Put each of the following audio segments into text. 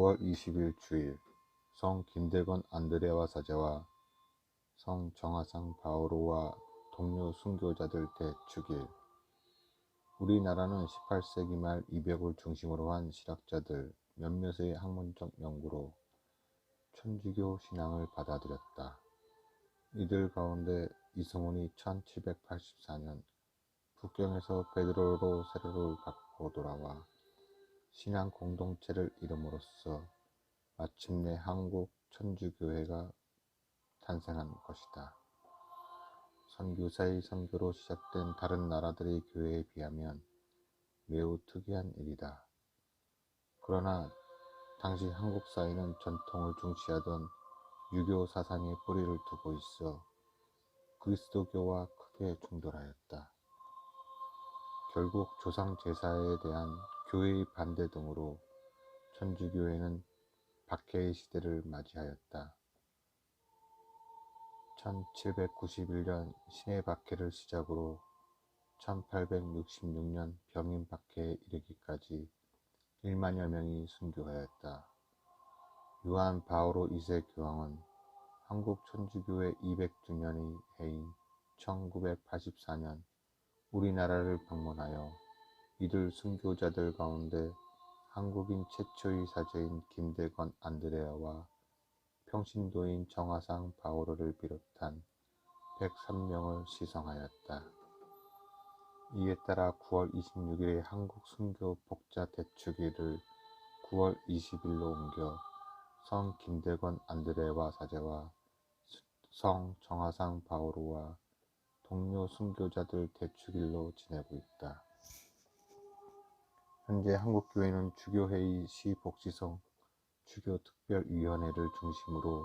9월 20일 주일 성 김대건 안드레와 사제와 성 정하상 바오로와 동료 순교자들 대축일 우리나라는 18세기 말 이백을 중심으로 한 실학자들 몇몇의 학문적 연구로 천주교 신앙을 받아들였다. 이들 가운데 이승훈이 1784년 북경에서 베드로로 세례를 받고 돌아와 신앙 공동체를 이름으로써 마침내 한국 천주교회가 탄생한 것이다. 선교사의 선교로 시작된 다른 나라들의 교회에 비하면 매우 특이한 일이다. 그러나 당시 한국 사회는 전통을 중시하던 유교 사상의 뿌리를 두고 있어 그리스도교와 크게 충돌하였다. 결국 조상 제사에 대한 교회의 반대 등으로 천주교회는 박해의 시대를 맞이하였다. 1791년 신해 박해를 시작으로 1866년 병인 박해에 이르기까지 1만여 명이 순교하였다. 요한 바오로 2세 교황은 한국 천주교회 200주년의 해인 1984년 우리나라를 방문하여 이들 순교자들 가운데 한국인 최초의 사제인 김대건 안드레아와 평신도인 정화상 바오로를 비롯한 103명을 시성하였다. 이에 따라 9월 26일에 한국 순교 복자 대축일을 9월 20일로 옮겨 성 김대건 안드레와 사제와 성 정화상 바오로와 동료 순교자들 대축일로 지내고 있다. 현재 한국교회는 주교회의 시복지성 주교특별위원회를 중심으로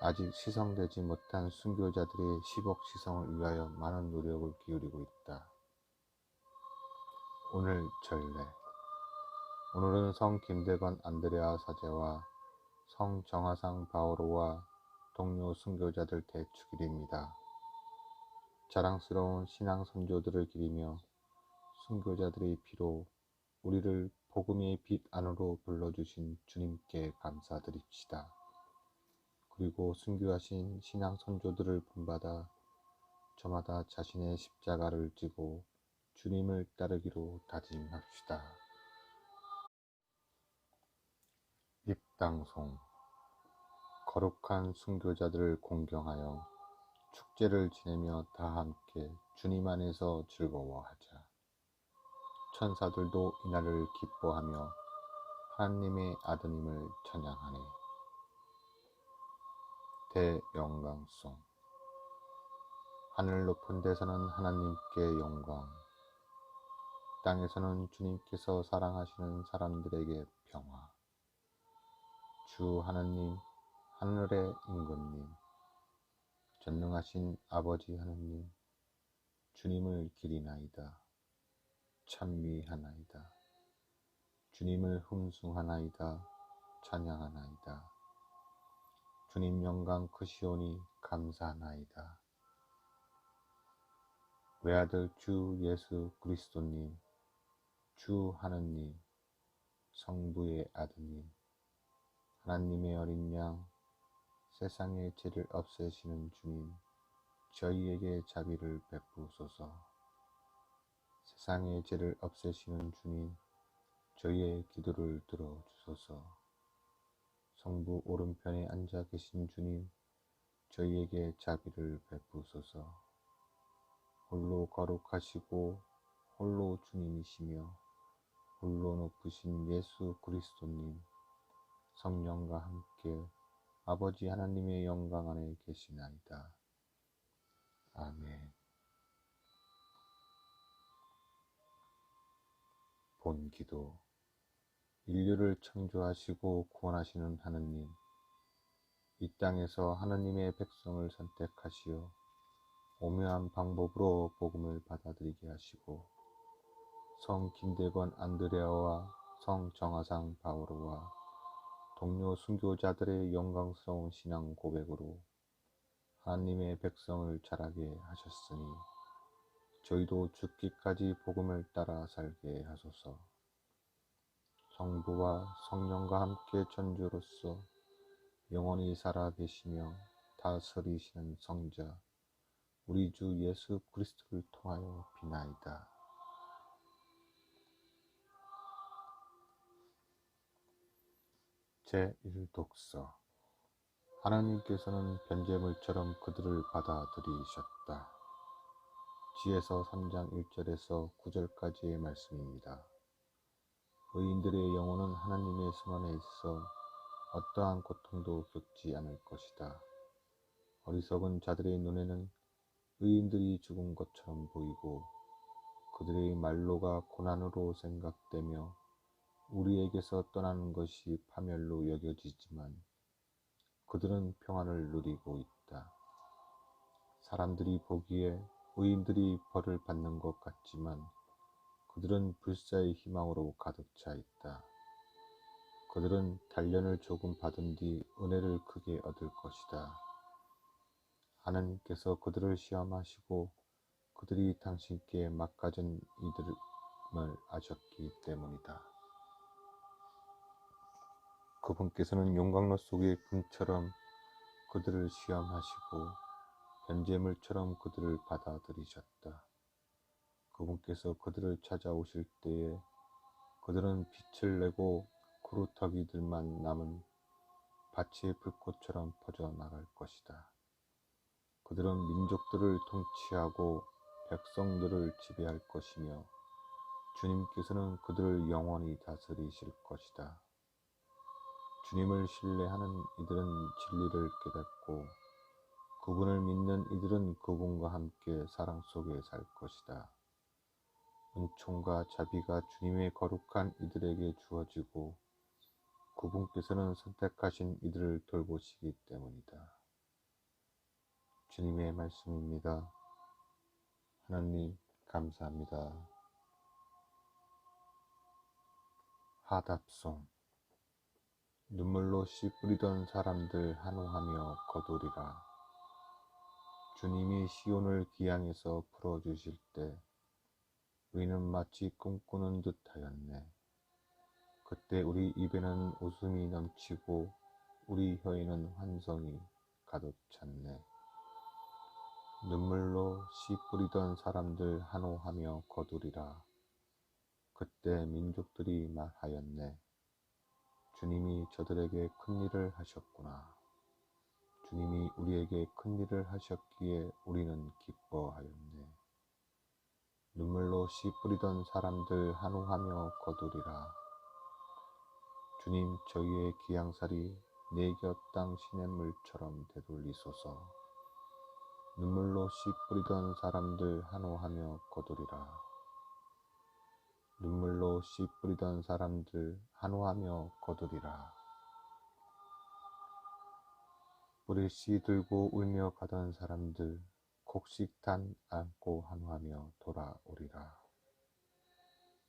아직 시성되지 못한 순교자들의 시복 시성을 위하여 많은 노력을 기울이고 있다. 오늘 전례 오늘은 성 김대건 안드레아 사제와 성 정하상 바오로와 동료 순교자들 대축일입니다. 자랑스러운 신앙 선조들을 기리며 순교자들의 피로 우리를 복음의 빛 안으로 불러주신 주님께 감사드립시다. 그리고 순교하신 신앙 선조들을 본받아 저마다 자신의 십자가를 지고 주님을 따르기로 다짐합시다. 입당송 거룩한 순교자들을 공경하여 축제를 지내며 다 함께 주님 안에서 즐거워하자. 천사들도 이날을 기뻐하며 하나님의 아드님을 찬양하네. 대영광송. 하늘 높은 데서는 하나님께 영광 땅에서는 주님께서 사랑하시는 사람들에게 평화. 주 하나님 하늘의 임금님 전능하신 아버지 하나님 주님을 기리나이다 찬미하나이다 주님을 흠숭하나이다 찬양하나이다 주님 영광 크시오니 감사하나이다. 외아들 주 예수 그리스도님, 주 하느님, 성부의 아드님, 하나님의 어린 양, 세상의 죄를 없애시는 주님, 저희에게 자비를 베푸소서. 세상의 죄를 없애시는 주님, 저희의 기도를 들어주소서. 성부 오른편에 앉아 계신 주님, 저희에게 자비를 베푸소서. 홀로 거룩하시고 홀로 주님이시며 홀로 높으신 예수 그리스도님, 성령과 함께 아버지 하나님의 영광 안에 계시나이다. 아멘. 본기도 인류를 창조하시고 구원하시는 하느님, 이 땅에서 하느님의 백성을 선택하시어 오묘한 방법으로 복음을 받아들이게 하시고 성 김대건 안드레아와 성 정하상 바오로와 동료 순교자들의 영광스러운 신앙 고백으로 하나님의 백성을 자라게 하셨으니 저희도 죽기까지 복음을 따라 살게 하소서. 성부와 성령과 함께 전주로서 영원히 살아 계시며 다스리시는 성자 우리 주 예수 그리스도를 통하여 비나이다. 제1독서 하나님께서는 변제물처럼 그들을 받아들이셨다. 지에서 3장 1절에서 9절까지의 말씀입니다. 의인들의 영혼은 하나님의 손안에 있어 어떠한 고통도 겪지 않을 것이다. 어리석은 자들의 눈에는 의인들이 죽은 것처럼 보이고 그들의 말로가 고난으로 생각되며 우리에게서 떠나는 것이 파멸로 여겨지지만 그들은 평안을 누리고 있다. 사람들이 보기에 의인들이 벌을 받는 것 같지만 그들은 불사의 희망으로 가득 차 있다. 그들은 단련을 조금 받은 뒤 은혜를 크게 얻을 것이다. 하나님께서 그들을 시험하시고 그들이 당신께 막가진 이들을 아셨기 때문이다. 그분께서는 용광로 속의 불처럼 그들을 시험하시고 변제물처럼 그들을 받아들이셨다. 그분께서 그들을 찾아오실 때에 그들은 빛을 내고 구루터기들만 남은 밭의 불꽃처럼 퍼져 나갈 것이다. 그들은 민족들을 통치하고 백성들을 지배할 것이며 주님께서는 그들을 영원히 다스리실 것이다. 주님을 신뢰하는 이들은 진리를 깨닫고 그분을 믿는 이들은 그분과 함께 사랑 속에 살 것이다. 은총과 자비가 주님의 거룩한 이들에게 주어지고 그분께서는 선택하신 이들을 돌보시기 때문이다. 주님의 말씀입니다. 하나님, 감사합니다. 하답송 눈물로 씨 뿌리던 사람들 한호하며 거두리라. 주님이 시온을 기양해서 풀어주실 때 우리는 마치 꿈꾸는 듯하였네. 그때 우리 입에는 웃음이 넘치고 우리 혀에는 환성이 가득 찼네. 눈물로 씨 뿌리던 사람들 한호하며 거두리라. 그때 민족들이 말하였네. 주님이 저들에게 큰 일을 하셨구나. 주님이 우리에게 큰 일을 하셨기에 우리는 기뻐하였네. 눈물로 씨 뿌리던 사람들 한호하며 거두리라. 주님 저희의 기양살이 내곁 땅 시냇물처럼 되돌리소서. 눈물로 씨 뿌리던 사람들 한호하며 거두리라. 눈물로 씨 뿌리던 사람들 한호하며 거두리라. 뿌리 씨 들고 울며 가던 사람들 곡식 단 안고 한호하며 돌아오리라.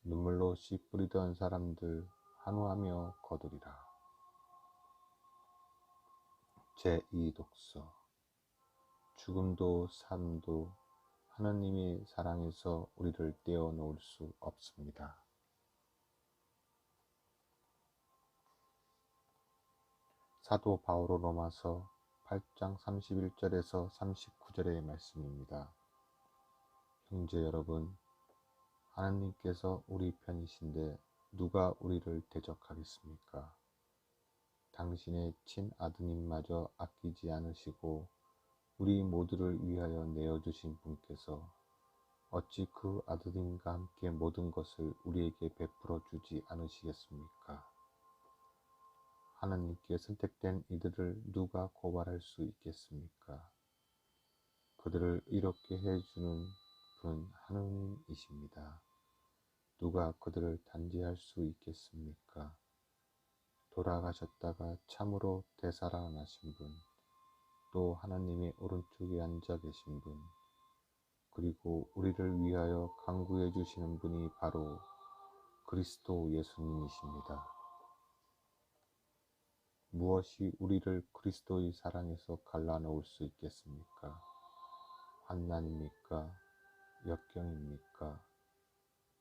눈물로 씨 뿌리던 사람들 한호하며 거두리라. 제2독서 죽음도 삶도 하나님의 사랑에서 우리를 떼어놓을 수 없습니다. 사도 바오로 로마서 8장 31절에서 39절의 말씀입니다. 형제 여러분, 하나님께서 우리 편이신데 누가 우리를 대적하겠습니까? 당신의 친아드님마저 아끼지 않으시고 우리 모두를 위하여 내어주신 분께서 어찌 그 아드님과 함께 모든 것을 우리에게 베풀어 주지 않으시겠습니까? 하나님께 선택된 이들을 누가 고발할 수 있겠습니까? 그들을 이렇게 해주는 분은 하느님이십니다. 누가 그들을 단죄할 수 있겠습니까? 돌아가셨다가 참으로 되살아나신 분, 또 하나님의 오른쪽에 앉아 계신 분, 그리고 우리를 위하여 강구해 주시는 분이 바로 그리스도 예수님이십니다. 무엇이 우리를 그리스도의 사랑에서 갈라놓을 수 있겠습니까? 환난입니까? 역경입니까?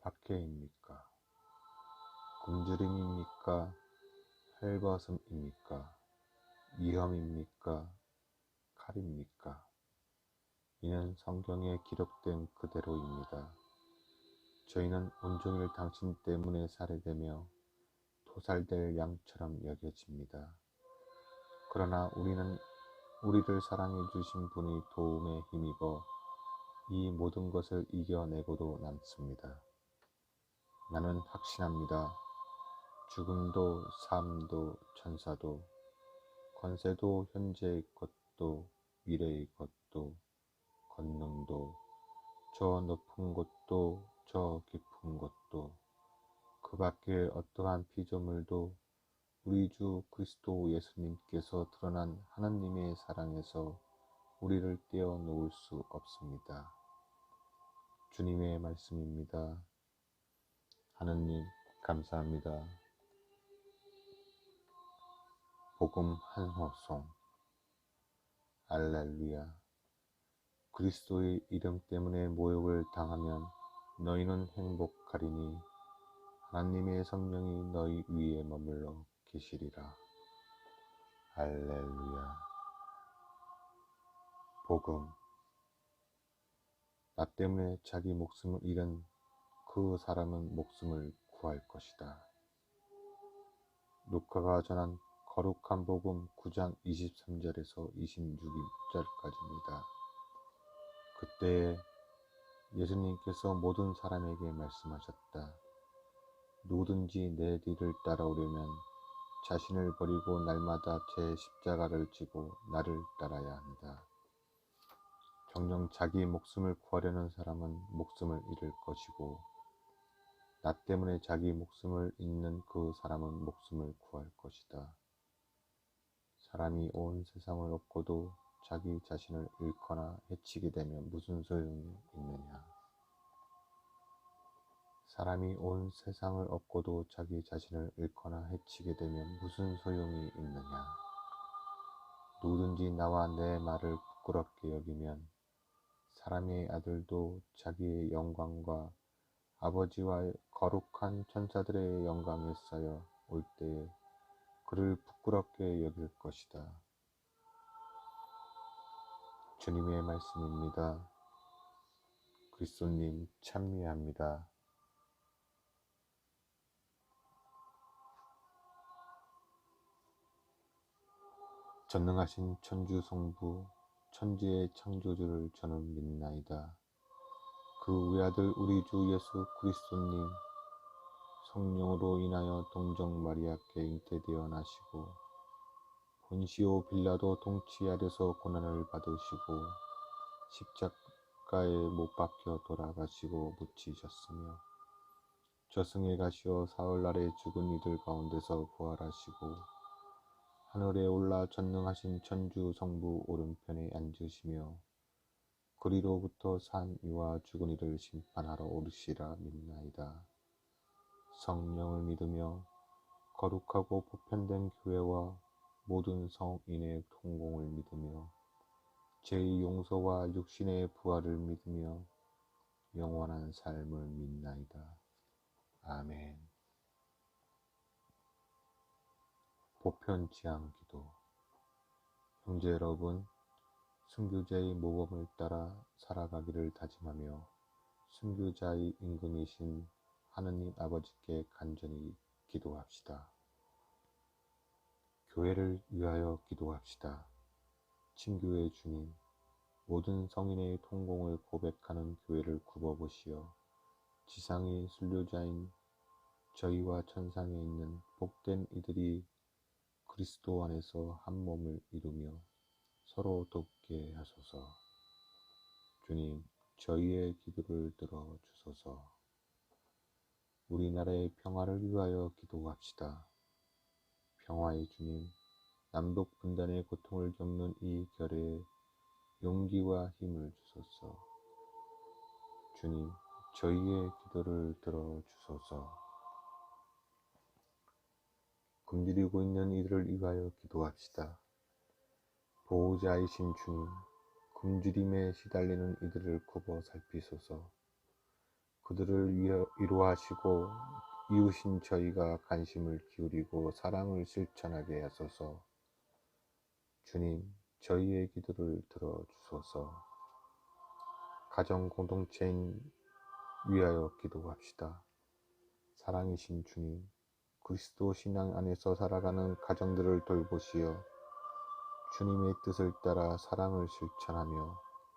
박해입니까? 굶주림입니까? 헬벗음입니까? 위험입니까? 칼입니까? 이는 성경에 기록된 그대로입니다. 저희는 온종일 당신 때문에 살해되며 도살될 양처럼 여겨집니다. 그러나 우리는 우리를 사랑해 주신 분의 도움에 힘입어 이 모든 것을 이겨내고도 남습니다. 나는 확신합니다. 죽음도 삶도 천사도 권세도 현재의 것도 미래의 것도 권능도 저 높은 곳도 저 깊은 곳도 그 밖에 어떠한 피조물도 우리 주 그리스도 예수님께서 드러난 하나님의 사랑에서 우리를 떼어 놓을 수 없습니다. 주님의 말씀입니다. 하느님, 감사합니다. 복음 한 호송. 알렐루야. 그리스도의 이름 때문에 모욕을 당하면 너희는 행복하리니 하나님의 성령이 너희 위에 머물러 계시리라. 할렐루야. 복음. 나 때문에 자기 목숨을 잃은 그 사람은 목숨을 구할 것이다. 루카가 전한 거룩한 복음 9장 23절에서 26절까지입니다. 그때 예수님께서 모든 사람에게 말씀하셨다. 누구든지 내 뒤를 따라오려면 자신을 버리고 날마다 제 십자가를 지고 나를 따라야 한다. 정녕 자기 목숨을 구하려는 사람은 목숨을 잃을 것이고 나 때문에 자기 목숨을 잃는 그 사람은 목숨을 구할 것이다. 사람이 온 세상을 얻고도 자기 자신을 잃거나 해치게 되면 무슨 소용이 있느냐? 사람이 온 세상을 얻고도 자기 자신을 잃거나 해치게 되면 무슨 소용이 있느냐? 누구든지 나와 내 말을 부끄럽게 여기면 사람의 아들도 자기의 영광과 아버지와 거룩한 천사들의 영광에 쌓여 올 때에 그를 부끄럽게 여길 것이다. 주님의 말씀입니다. 그리스도님 참미합니다. 전능하신 천주 성부 천지의 창조주를 저는 믿나이다. 그 외아들 우리 주 예수 그리스도님 성령으로 인하여 동정 마리아께 잉태되어 나시고 본시오 빌라도 통치 아래서 고난을 받으시고 십자가에 못 박혀 돌아가시고 묻히셨으며 저승에 가시어 사흘 날에 죽은 이들 가운데서 부활하시고 하늘에 올라 전능하신 천주 성부 오른편에 앉으시며 그리로부터 산 이와 죽은 이를 심판하러 오르시라 믿나이다. 성령을 믿으며 거룩하고 보편된 교회와 모든 성인의 통공을 믿으며 제 용서와 육신의 부활을 믿으며 영원한 삶을 믿나이다. 아멘. 보편 지향 기도 형제 여러분 순교자의 모범을 따라 살아가기를 다짐하며 순교자의 임금이신 하느님 아버지께 간절히 기도합시다. 교회를 위하여 기도합시다. 친교의 주님, 모든 성인의 통공을 고백하는 교회를 굽어보시어 지상의 순료자인 저희와 천상에 있는 복된 이들이 그리스도 안에서 한 몸을 이루며 서로 돕게 하소서. 주님, 저희의 기도를 들어 주소서. 우리나라의 평화를 위하여 기도합시다. 평화의 주님, 남북 분단의 고통을 겪는 이 결에 용기와 힘을 주소서. 주님, 저희의 기도를 들어 주소서. 굶주리고 있는 이들을 위하여 기도합시다. 보호자이신 주님, 굶주림에 시달리는 이들을 굽어 살피소서. 그들을 위로하시고 이웃인 저희가 관심을 기울이고 사랑을 실천하게 하소서. 주님, 저희의 기도를 들어주소서. 가정 공동체인 위하여 기도합시다. 사랑이신 주님, 그리스도 신앙 안에서 살아가는 가정들을 돌보시어 주님의 뜻을 따라 사랑을 실천하며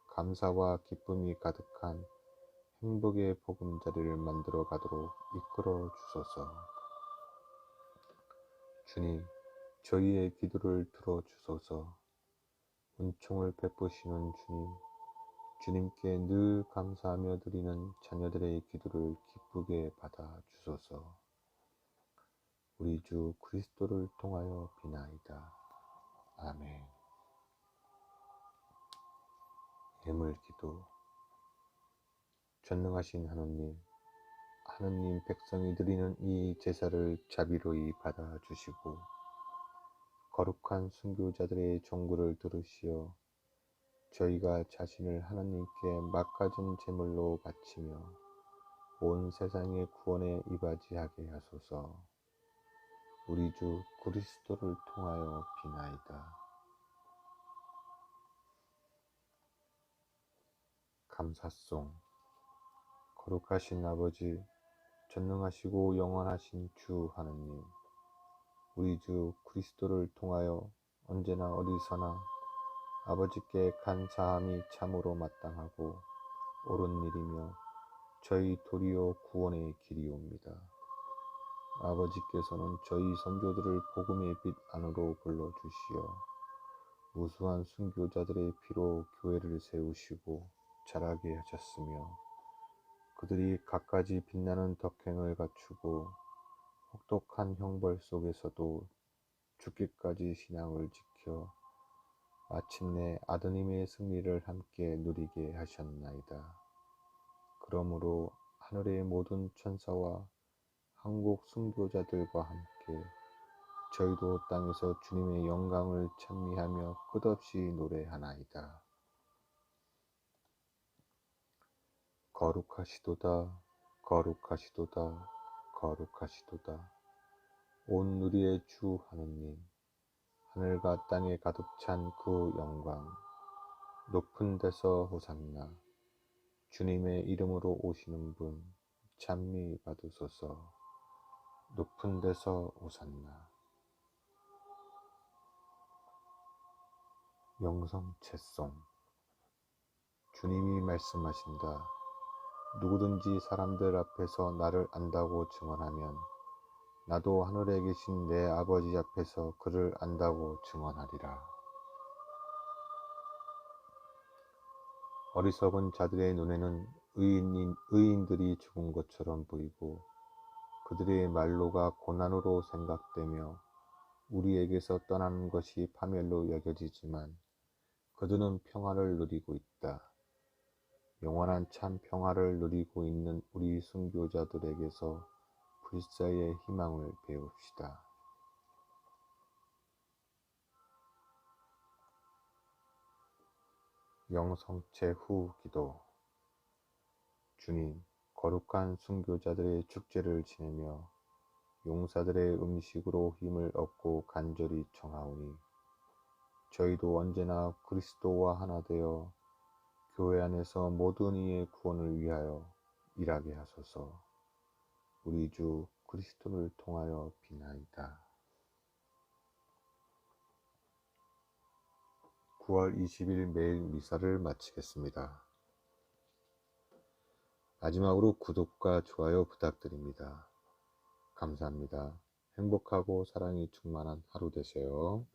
감사와 기쁨이 가득한 행복의 보금자리를 만들어 가도록 이끌어 주소서. 주님, 저희의 기도를 들어 주소서. 은총을 베푸시는 주님, 주님께 늘 감사하며 드리는 자녀들의 기도를 기쁘게 받아 주소서. 우리 주 그리스도를 통하여 비나이다. 아멘. 예물 기도. 전능하신 하느님, 하느님 백성이 드리는 이 제사를 자비로이 받아 주시고, 거룩한 순교자들의 종구를 들으시어 저희가 자신을 하나님께 막가진 제물로 바치며 온 세상의 구원에 이바지하게 하소서. 우리 주 그리스도를 통하여 비나이다. 감사송 거룩하신 아버지 전능하시고 영원하신 주 하느님 우리 주 그리스도를 통하여 언제나 어디서나 아버지께 감사함이 참으로 마땅하고 옳은 일이며 저희 도리어 구원의 길이옵니다. 아버지께서는 저희 선조들을 복음의 빛 안으로 불러주시어 무수한 순교자들의 피로 교회를 세우시고 자라게 하셨으며 그들이 갖가지 빛나는 덕행을 갖추고 혹독한 형벌 속에서도 죽기까지 신앙을 지켜 마침내 아드님의 승리를 함께 누리게 하셨나이다. 그러므로 하늘의 모든 천사와 한국 순교자들과 함께 저희도 땅에서 주님의 영광을 찬미하며 끝없이 노래하나이다. 거룩하시도다, 거룩하시도다, 거룩하시도다. 온 누리의 주 하느님, 하늘과 땅에 가득 찬 그 영광, 높은 데서 호산나, 주님의 이름으로 오시는 분, 찬미 받으소서. 높은 데서 오산나 영성채송 주님이 말씀하신다. 누구든지 사람들 앞에서 나를 안다고 증언하면 나도 하늘에 계신 내 아버지 앞에서 그를 안다고 증언하리라. 어리석은 자들의 눈에는 의인, 의인들이 죽은 것처럼 보이고 그들의 말로가 고난으로 생각되며 우리에게서 떠나는 것이 파멸로 여겨지지만 그들은 평화를 누리고 있다. 영원한 참 평화를 누리고 있는 우리 순교자들에게서 불사의 희망을 배웁시다. 영성체 후 기도 주님 거룩한 순교자들의 축제를 지내며 용사들의 음식으로 힘을 얻고 간절히 청하오니 저희도 언제나 그리스도와 하나 되어 교회 안에서 모든 이의 구원을 위하여 일하게 하소서 우리 주 그리스도를 통하여 비나이다. 9월 20일 매일 미사를 마치겠습니다. 마지막으로 구독과 좋아요 부탁드립니다. 감사합니다. 행복하고 사랑이 충만한 하루 되세요.